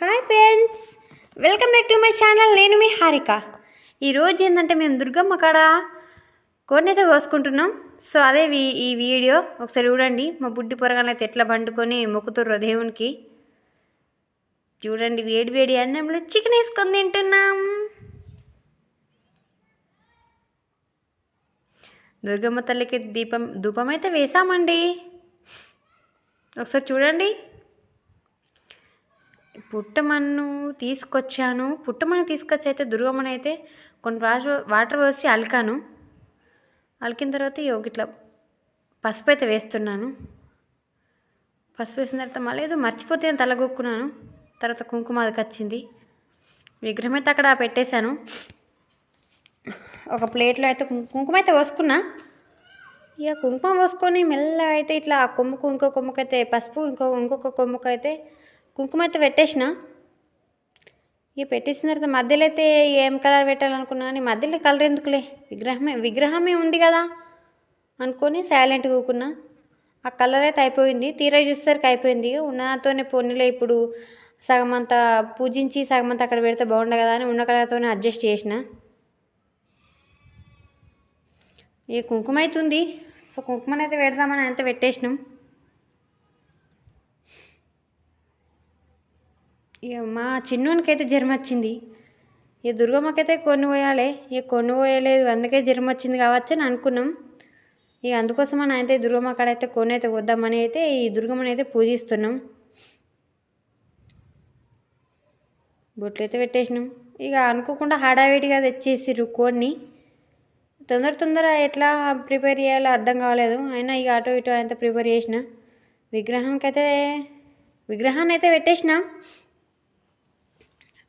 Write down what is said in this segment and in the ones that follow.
Hi friends welcome back to my channel. నేను మీ హారిక. ఈరోజు ఏంటంటే మేము దుర్గమ్మ కాడ కోడినైతే కోసుకుంటున్నాం. సో అదే వీ- ఈ వీడియో. ఒకసారి చూడండి. మా బుడ్డి పొరగానైతే ఎట్లా పండుకొని మొక్కుతుర్రో దేవునికి. చూడండి వేడి వేడి అన్నంలో చికెన్ వేసుకొని తింటున్నాం. దుర్గమ్మ తల్లికి దీపం ధూపం అయితే వేసామండి. ఒకసారి చూడండి. పుట్టమన్ను తీసుకొచ్చాను. పుట్టమన్ను తీసుకొచ్చి అయితే దుర్గమ్మను అయితే కొన్ని వాటర్ వాటర్ పోసి అలికాను. అలికిన తర్వాత ఇగో ఇట్లా పసుపు అయితే వేస్తున్నాను. పసుపు వేసిన తర్వాత మళ్ళీ ఏదో మర్చిపోతే తలగొక్కున్నాను. తర్వాత కుంకుమ అది వచ్చింది. విగ్రహం అయితే అక్కడ పెట్టేశాను. ఒక ప్లేట్లో అయితే కుంకుమ అయితే పోసుకున్నా. ఇక కుంకుమ పోసుకొని మెల్లగా అయితే ఇట్లా ఆ కొమ్ముకు ఇంకో కొమ్ముకైతే పసుపు ఇంకో ఇంకొక కొమ్ముకు అయితే కుంకుమ అయితే పెట్టేసిన? ఇక పెట్టేసిన తర్వాత మధ్యలో అయితే ఏం కలర్ పెట్టాలనుకున్నా కానీ మధ్యలో కలర్ ఎందుకులే? విగ్రహమే విగ్రహమే ఉంది కదా అనుకొని సైలెంట్గా కూకున్నా ఆ కలర్ అయితే అయిపోయింది. తీరా చూసేసరికి అయిపోయింది. ఉన్నతోనే పొన్నిలో ఇప్పుడు సగం అంతా పూజించి సగం అంతా అక్కడ పెడితే బాగుండదు కదా అని ఉన్న కలర్తోనే అడ్జస్ట్ చేసిన. ఈ కుంకుమ అవుతుంది సో కుంకుమని అయితే పెడదామని అంత పెట్టేసినాం. ఇక మా చిన్నోనికి అయితే జ్వరం వచ్చింది ఇక దుర్గమ్మకైతే కొన్ని పోయాలి. ఇక కొన్ని పోయలేదు. అందుకే జ్వరం వచ్చింది కావచ్చు అని అనుకున్నాం. ఇక అందుకోసం అని అయితే దుర్గమ్మ కాడ అయితే కొన్ని అయితే వద్దామని అయితే ఈ దుర్గమ్మని అయితే పూజిస్తున్నాం. బొట్లు అయితే పెట్టేసినాం. ఇక అనుకోకుండా హడావిడిగా తెచ్చేసిర్రు కోడిని. తొందర తొందర ఎట్లా ప్రిపేర్ చేయాలో అర్థం కావలేదు. అయినా ఇక అటు ఇటు అంతా ప్రిపేర్ చేసిన. విగ్రహంకైతే అయితే విగ్రహాన్ని అయితే పెట్టేసిన.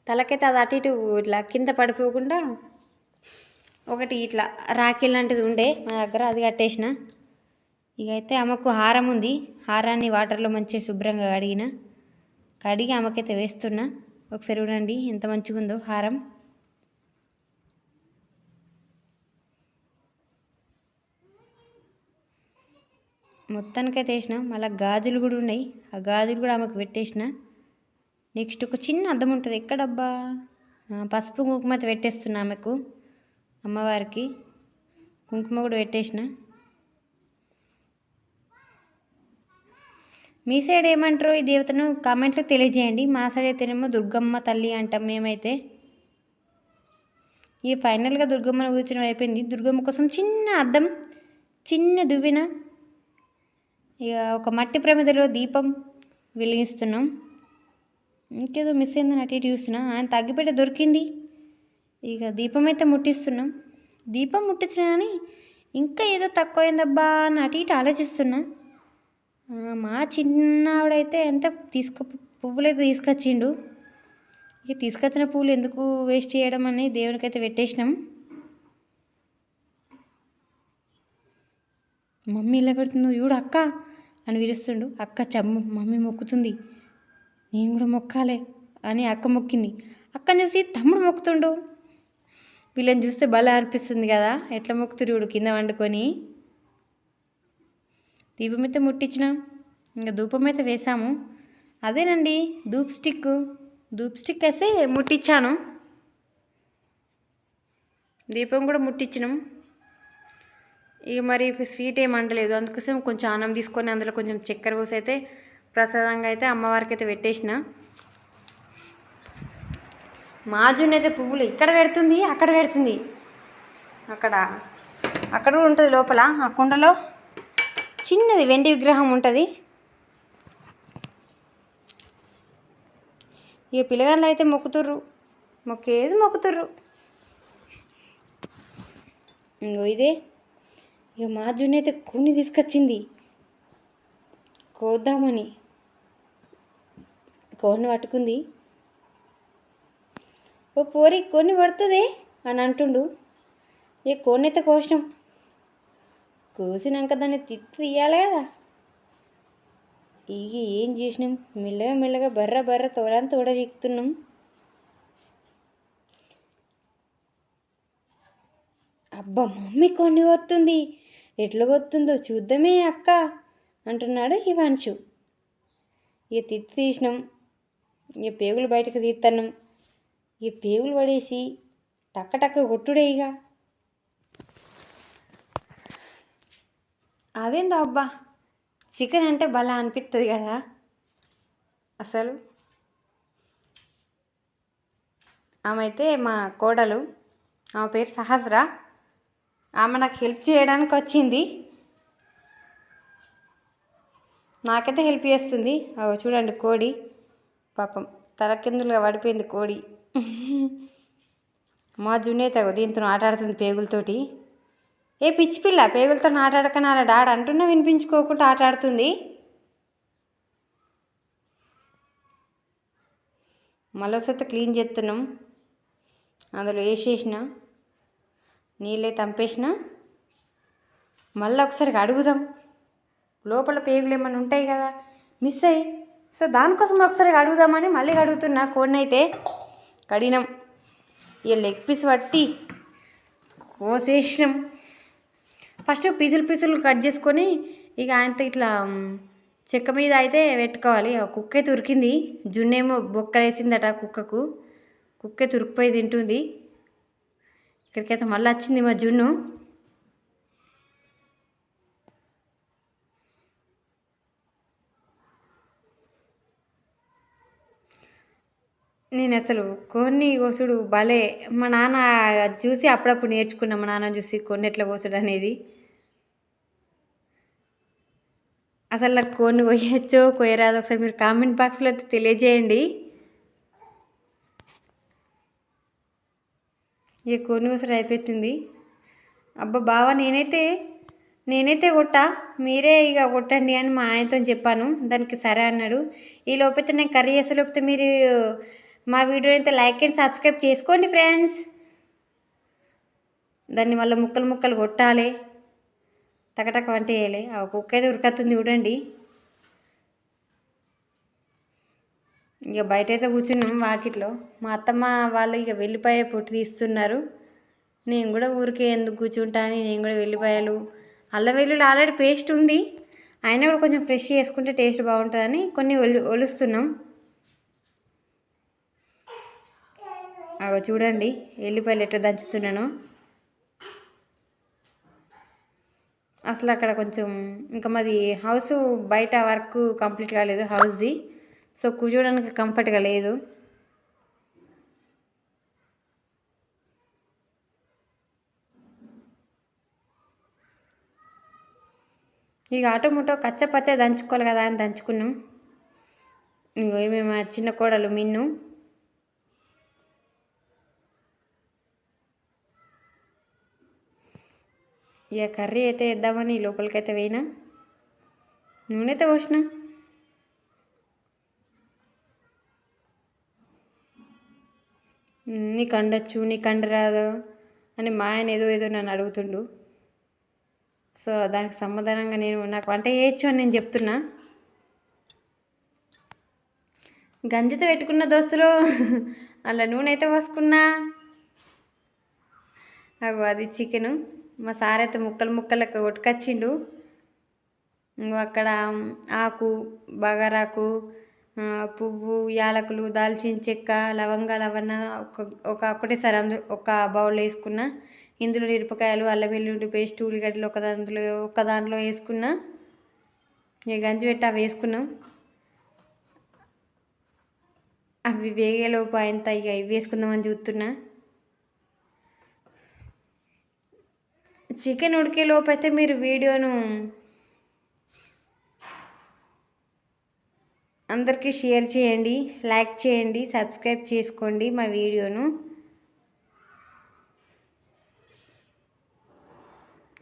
తలకైతే అది అటు ఇటు ఇట్లా కింద పడిపోకుండా ఒకటి ఇట్లా రాఖీ లాంటిది ఉండే మా దగ్గర అది కట్టేసిన. ఇక అయితే ఆమెకు హారం ఉంది. హారాన్ని వాటర్లో మంచిగా శుభ్రంగా కడిగిన. కడిగి ఆమెకైతే వేస్తున్నా. ఒకసారి చూడండి ఎంత మంచిగా ఉందో హారం. మొత్తానికైతే వేసిన. మళ్ళీ గాజులు కూడా ఉన్నాయి. ఆ గాజులు కూడా ఆమెకు పెట్టేసిన. నెక్స్ట్ ఒక చిన్న అద్దం ఉంటుంది. ఎక్కడబ్బా? పసుపు కుంకుమ అయితే పెట్టేస్తున్నా ఆమెకు అమ్మవారికి. కుంకుమ కూడా పెట్టేసిన. మీ సైడ్ ఏమంటారో ఈ దేవతను కామెంట్లో తెలియజేయండి. మా సైడ్ అయితేనేమో దుర్గమ్మ తల్లి అంటాం మేమైతే. ఈ ఫైనల్గా దుర్గమ్మను కూర్చొని అయిపోయింది. దుర్గమ్మ కోసం చిన్న అద్దం చిన్న దువ్వెన ఇక ఒక మట్టి ప్రమిదలో దీపం వెలిగిస్తున్నాం. ఇంకేదో మిస్ అయిందని అటు ఇటు చూసినా ఆయన తగ్గిపెట్ట దొరికింది. ఇక దీపం అయితే ముట్టిస్తున్నాం. దీపం ముట్టించిన కానీ ఇంకా ఏదో తక్కువైందబ్బా అని అటు ఇటు ఆలోచిస్తున్నా. మా చిన్నవాడైతే ఎంత తీసుకు పువ్వులు అయితే తీసుకొచ్చిండు. ఇక తీసుకొచ్చిన పువ్వులు ఎందుకు వేస్ట్ చేయడం అని దేవునికైతే పెట్టేసినాం. మమ్మీ ఇలా పెడుతుందో చూడు అక్క అని విరుస్తుండు. అక్క చమ్ము మమ్మీ మొక్కుతుంది. నేను కూడా మొక్కాలే అని అక్క మొక్కింది. అక్కని చూసి తమ్ముడు మొక్కుతుండు. వీళ్ళని చూస్తే భలే అనిపిస్తుంది కదా ఎట్లా మొక్కుతురు కింద వండుకొని. దీపం అయితే ముట్టించినాం. ఇంకా ధూపం అయితే వేసాము అదేనండి ధూప్ స్టిక్ ధూప్ స్టిక్ వేస్తే ముట్టించాను. దీపం కూడా ముట్టించినాం. ఇక మరి స్వీట్ ఏమి అంటలేదు అందుకోసం కొంచెం అన్నం తీసుకొని అందులో కొంచెం చక్కెర పోసి అయితే ప్రసాదంగా అయితే అమ్మవారికి అయితే పెట్టేసిన. మాజున్ అయితే పువ్వులు ఇక్కడ పెడుతుంది అక్కడ పెడుతుంది. అక్కడ అక్కడ కూడా ఉంటుంది లోపల ఆ కుండలో. చిన్నది వెండి విగ్రహం ఉంటుంది. ఇక పిల్లగాళ్ళు అయితే మొక్కుతుర్రు. మొక్కేది మొక్కుతుర్రు. ఇంగో ఇదే. ఇక మా జున్ను అయితే కొన్ని తీసుకొచ్చింది. కోద్దామని. కోడిని పట్టుకుంది. ఓ పోరి కొన్ని పడుతుంది? అని అంటుండు. ఇక కోడిని కోసినాం కోసినాక దాన్ని తిత్తి తీయాలి కదా. ఇక ఏం చేసినాం? మెల్లగా మెల్లగా బర్ర బర్ర తోలని తోడ వీక్తున్నాం. అబ్బా మమ్మీ కొన్ని వస్తుంది ఎట్లా వస్తుందో చూద్దామే అక్క అంటున్నాడు హివాంశు ఇక తిత్తి తీసినాం ఇక పేగులు బయటకు తీస్తాను ఇక పేగులు పడేసి టక్క టక్క కొట్టుడే ఇక అదేందో అబ్బా చికెన్ అంటే భలే అనిపిస్తుంది కదా. అసలు ఆమె అయితే మా కోడలు ఆమె పేరు సహస్ర. ఆమె నాకు హెల్ప్ చేయడానికి వచ్చింది. నాకైతే హెల్ప్ చేస్తుంది. చూడండి కోడి. పాపం తలకిందులుగా పడిపోయింది కోడి. మా జున్నైతే దీంతో ఆటాడుతుంది పేగులతోటి. ఏ పిచ్చి పిల్ల పేగులతో ఆటాడకని అలా డాడ్ అంటున్నా వినిపించుకోకుండా ఆటాడుతుంది. మళ్ళీ క్లీన్ చేస్తున్నాం అందులో వేసేసిన నీళ్ళే తంపేసిన మళ్ళీ ఒకసారి అడుగుదాం. లోపల పేగులు ఏమైనా ఉంటాయి కదా మిస్ అయ్యి సో దానికోసం ఒకసారి అడుగుదామని మళ్ళీ అడుగుతున్నా. కోడిని అయితే కడిగినాం ఇక లెగ్ పీస్ పట్టి కోసేసినాం. ఫస్ట్ పీసులు పీసులు కట్ చేసుకొని ఇక ఆయనతో ఇట్లా చెక్క మీద అయితే పెట్టుకోవాలి. కుక్క అయితే ఉరికింది జున్నేమో బొక్కలేసిందట కుక్కకు. కుక్కే తురికిపోయి తింటుంది. ఇక్కడికైతే మళ్ళీ వచ్చింది మా జున్ను. నేను అసలు కొన్ని కోసుడు భలే. మా నాన్న చూసి అప్పుడప్పుడు నేర్చుకున్నా మా నాన్న చూసి కొన్ని ఎట్లా కోసుడు అనేది. అసలు నాకు కొన్ని కొయ్యచ్చో కొయ్యరాదు ఒకసారి మీరు కామెంట్ బాక్స్లో అయితే తెలియజేయండి. ఇక కొన్ని కోసుడు అయిపోతుంది అబ్బా బావ నేనైతే నేనైతే కొట్టా. మీరే ఇక కొట్టండి అని మా ఆయనతో చెప్పాను. దానికి సరే అన్నాడు. ఈ లోపైతే నేను కర్రీ చేసే లోపైతే మీరు మా వీడియో అయితే లైక్ అండ్ సబ్స్క్రైబ్ చేసుకోండి ఫ్రెండ్స్. దాన్ని మళ్ళీ ముక్కలు ముక్కలు కొట్టాలి. టకటక వంట వేయాలి ఆ కుక్క అయితే ఉరకత్తుంది చూడండి. ఇక బయట అయితే కూర్చున్నాం వాకిట్లో. మా అత్తమ్మ వాళ్ళు ఇక వెళ్ళిపోయే పొట్టు తీస్తున్నారు. నేను కూడా ఊరికే ఎందుకు కూర్చుంటాను? నేను కూడా వెళ్ళిపోయాలు అల్లం వెల్లుల్లి ఆల్రెడీ పేస్ట్ ఉంది. అయినా కూడా కొంచెం ఫ్రెష్ చేసుకుంటే టేస్ట్ బాగుంటుందని కొన్ని ఒలు ఒలుస్తున్నాం. అవి చూడండి ఎల్లిపాయలు ఎట్లా దంచుతున్నాను. అసలు అక్కడ కొంచెం ఇంకా మాది హౌస్ బయట వర్క్ కంప్లీట్ కాలేదు హౌస్ది సో కూర్చోడానికి కంఫర్ట్గా లేదు. ఇక ఆటో ముటో కచ్చ పచ్చ దంచుకోవాలి కదా అని దంచుకున్నాం. ఇంకో ఏమేమి చిన్న కోడలు మిన్ను. ఇక కర్రీ అయితే వేద్దామని లోపలికైతే వేయినా? నూనె అయితే పోసిన నీకు అండొచ్చు నీకు అండరాదు అని మా ఆయన ఏదో ఏదో నన్ను అడుగుతుండు. సో దానికి సమాధానంగా నేను నాకు వంట చేయొచ్చు అని నేను చెప్తున్నా. గంజితో పెట్టుకున్న దోస్తులు అలా నూనె అయితే పోసుకున్నా. అగో అది చికెను. మా సార్ అయితే ముక్కలు ముక్కలకు కొట్టుకొచ్చిండు. అక్కడ ఆకు బగారాకు పువ్వు యాలకులు దాల్చిన చెక్క లవంగాలు అవన్నీ ఒక ఒక ఒకటేసారి అందు ఒక బౌల్ వేసుకున్న. ఇందులో మిరపకాయలు అల్లం వెల్లుల్లి పేస్ట్ ఉల్లిగడ్డలు ఒక దాంట్లో ఒక దాంట్లో వేసుకున్న. ఇక గంజి పెట్టి అవి వేసుకున్నాం. అవి వేగేలోపు ఆయన ఇక ఇవి వేసుకుందామని చూస్తున్నా. చికెన్ ఉడికేలోపు అయితే మీరు వీడియోను అందరికీ షేర్ చేయండి లైక్ చేయండి సబ్స్క్రైబ్ చేసుకోండి మా వీడియోను.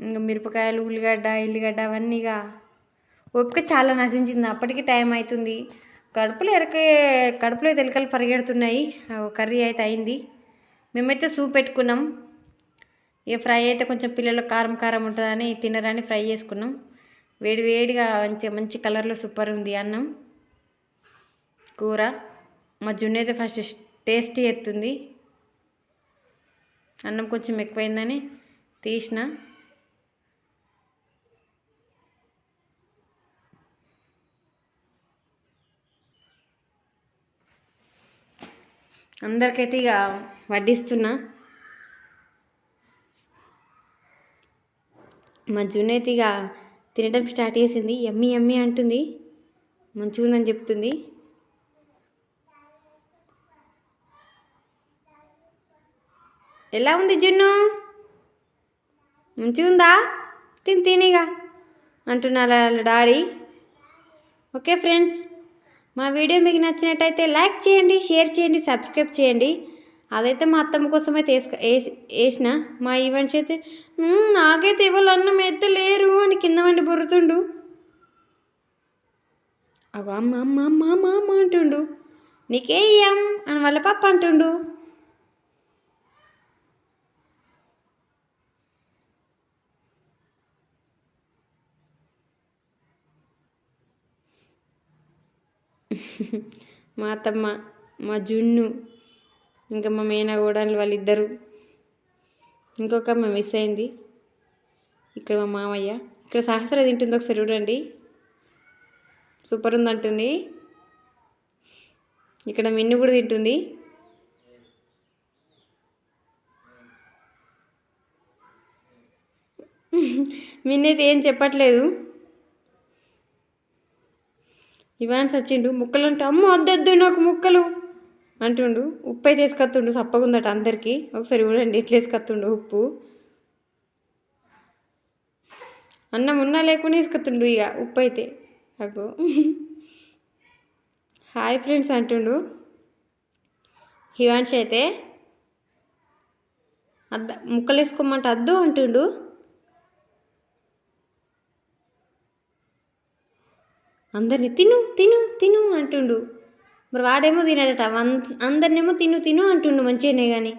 ఇంకా మిరపకాయలు ఉల్లిగడ్డ ఎల్లిగడ్డ అవన్నీగా ఓపిక చాలా నశించింది. అప్పటికి టైం అవుతుంది. కడుపులో ఎరకే కడుపులో తెలకలు పరిగెడుతున్నాయి. కర్రీ అయితే అయింది. మేమైతే సూప్ పెట్టుకున్నాం. ఇక ఫ్రై అయితే కొంచెం పిల్లలకు కారం కారం ఉంటుందని తినరని ఫ్రై చేసుకున్నాం. వేడి వేడిగా మంచి మంచి కలర్లో సూపర్ ఉంది అన్నం. కూర. మా జున్ను అయితే ఫస్ట్ టేస్టీ ఎత్తుంది. అన్నం కొంచెం ఎక్కువైందని తీసిన. అందరికైతే ఇక వడ్డిస్తున్నా. మా జున్ను ఇక తినడం స్టార్ట్ చేసింది. ఎమ్మి ఎమ్మి అంటుంది. మంచిగా ఉందని చెప్తుంది. ఎలా ఉంది జున్ను? మంచిగా ఉందా తిని తినిగా అంటున్నారు వాళ్ళ డాడీ. ఓకే ఫ్రెండ్స్ మా వీడియో మీకు నచ్చినట్టయితే లైక్ చేయండి షేర్ చేయండి సబ్స్క్రైబ్ చేయండి. అదైతే మా అత్తమ్మ కోసం అయితే వేసిన మా ఈవెంట్స్ అయితే నాకైతే ఇవాళ అన్నం ఎత్తలేరు అని కింద వండి బొరుతుండు అగో అమ్మ అమ్మ అమ్మ అమ్మ అమ్మ అంటుండు. నీకేయం అని వాళ్ళ పాప అంటుండు. మా అత్తమ్మ మా జున్ను ఇంకా మా మేనగోడలు వాళ్ళిద్దరు. ఇంకొక అమ్మ మిస్ అయింది. ఇక్కడ మా మామయ్య. ఇక్కడ సహస్ర తింటుంది ఒకసారి చూడండి. సూపర్ ఉందంటుంది ఇక్కడ మిన్ను కూడా తింటుంది. మిన్నైతే ఏం చెప్పట్లేదు. ఇవాన్స్ వచ్చిండు ముక్కలు అంటే అమ్మ వద్దొద్దు నాకు ముక్కలు. అంటుండు ఉప్పు అయితే వేసుకొత్తుండు సప్పగుందట అందరికీ. ఒకసారి చూడండి ఎట్లా వేసుకొత్తుండు ఉప్పు. అన్నం ఉన్నా లేకుండా వేసుకొత్తుండు ఇక ఉప్పు అయితే అగో హాయ్ ఫ్రెండ్స్ అంటుండు. హివాన్షి అయితే అద్ద ముక్కలు వేసుకోమంటే అద్దు అంటుండు. అందరిని తిను తిను తిను అంటుండు. మరి వాడేమో తినడట. వన్- అందరినేమో తిను తిను అంటుండు మంచిగానే కానీ